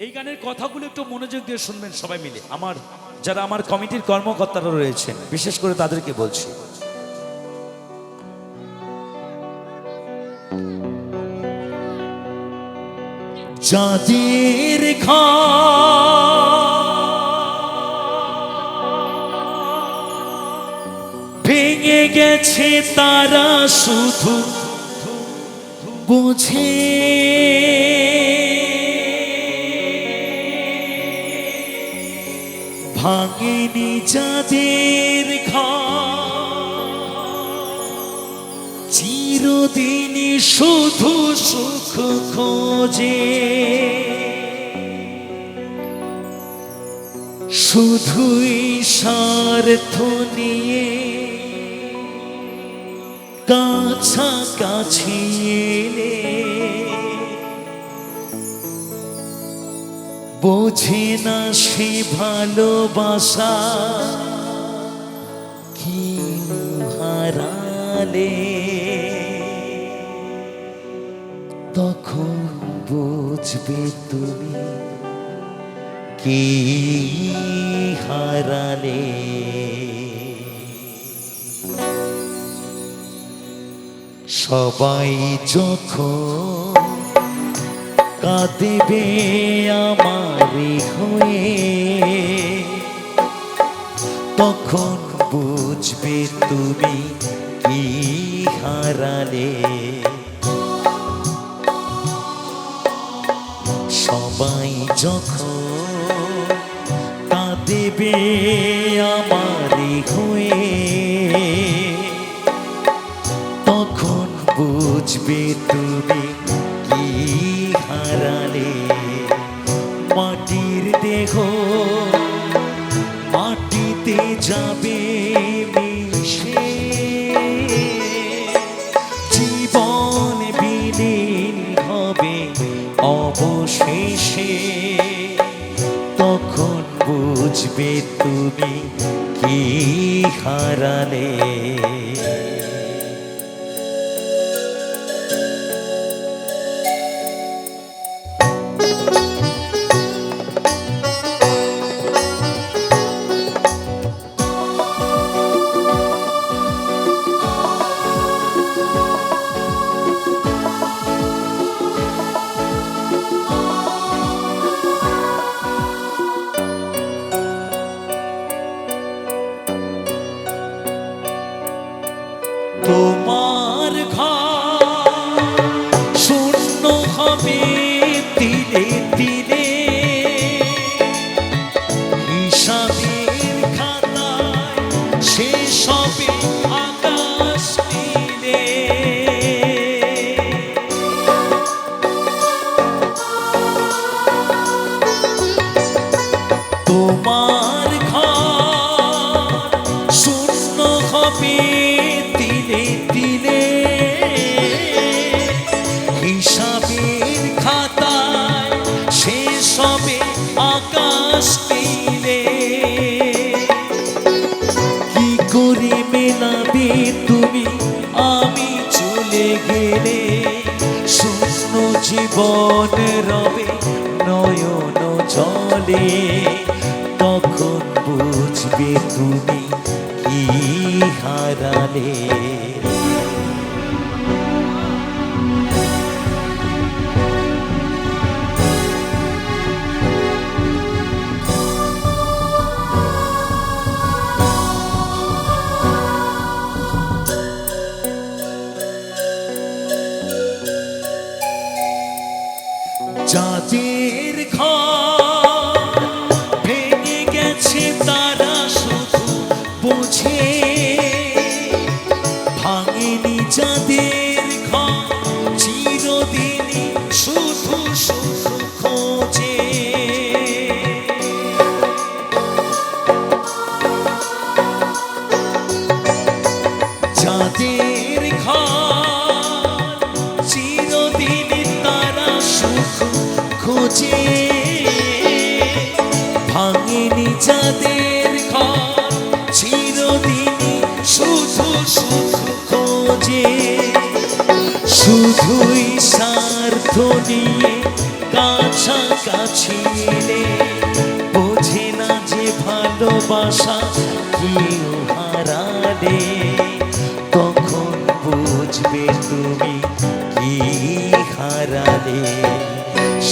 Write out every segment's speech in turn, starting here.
এই গানের কথাগুলো একটু মনোযোগ দিয়ে শুনবেন সবাই মিলে। আমার, যারা আমার কমিটির কর্মকর্তারা রয়েছেন, বিশেষ করে তাদেরকে বলছি। যাদের ভেঙে গেছে তারা শুধু বুঝে ভাঙেনি যাদের চিরদিনই শুধু সুখ খোঁজে। শুধুই স্বার্থ নিয়ে কাছাকাছি বোঝে না সে ভালোবাসা? কি হারালে? তখন বুঝবে তুমি কি হারালে। সবাই যখন কাঁদবে আমার হয়ে। তখন বুঝবে তুমি কি হারালে। সবাই যখন কাঁদেবে আমার হয়ে, তখন বুঝবে তুমি যাবে মিশে। জীবন বিলীন হবে অবশেষে। তখন বুঝবে তুমি কি হারালে। তোমার ঘর শূন্য হবে দিলে দিলে হিসাবের খাতায় শেষ হবে আকাশ দিলে কি করে মেলাবে তুমি? আমি চলে গেলে শূন্য জীবন রবে নয়ন জলে। তখন বুঝবে তুমি কি হারালে। যাদের চিরদিনই শুধু শুধু খোঁজে। যাদের ঘর চিরদিন তারা সুখ খোঁজে। ভাঙেনি যাদের সুখ খোঁজে, শুধুই স্বার্থ নিয়ে কাছ ভালোবাসা কাছিলে বোঝে না যে ভালোবাসা কেউ হারালে। তখন বুঝবে তুমি কি হারালে।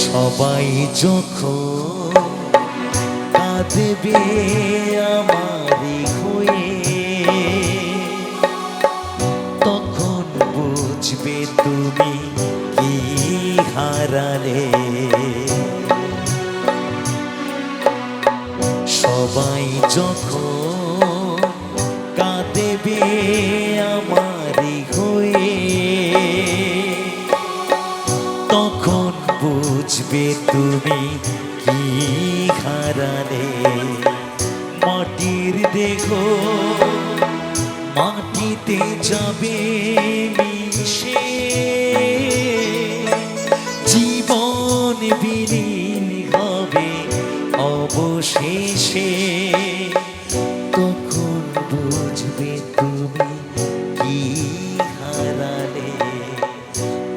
সবাই যখন কাঁদবে আমারই তুমি কি হারালে সবাই যখন কাঁদেবে আমারই হয়ে, তখন বুঝবে তুমি কি হারালে মাটির দেখো মাটিতে যাবে অবশেষে তখন বুঝবে তুমি কি হারালে।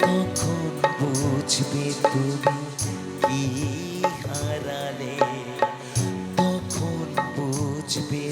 তখন বুঝবে তুমি কি হারালে। তখন বুঝবে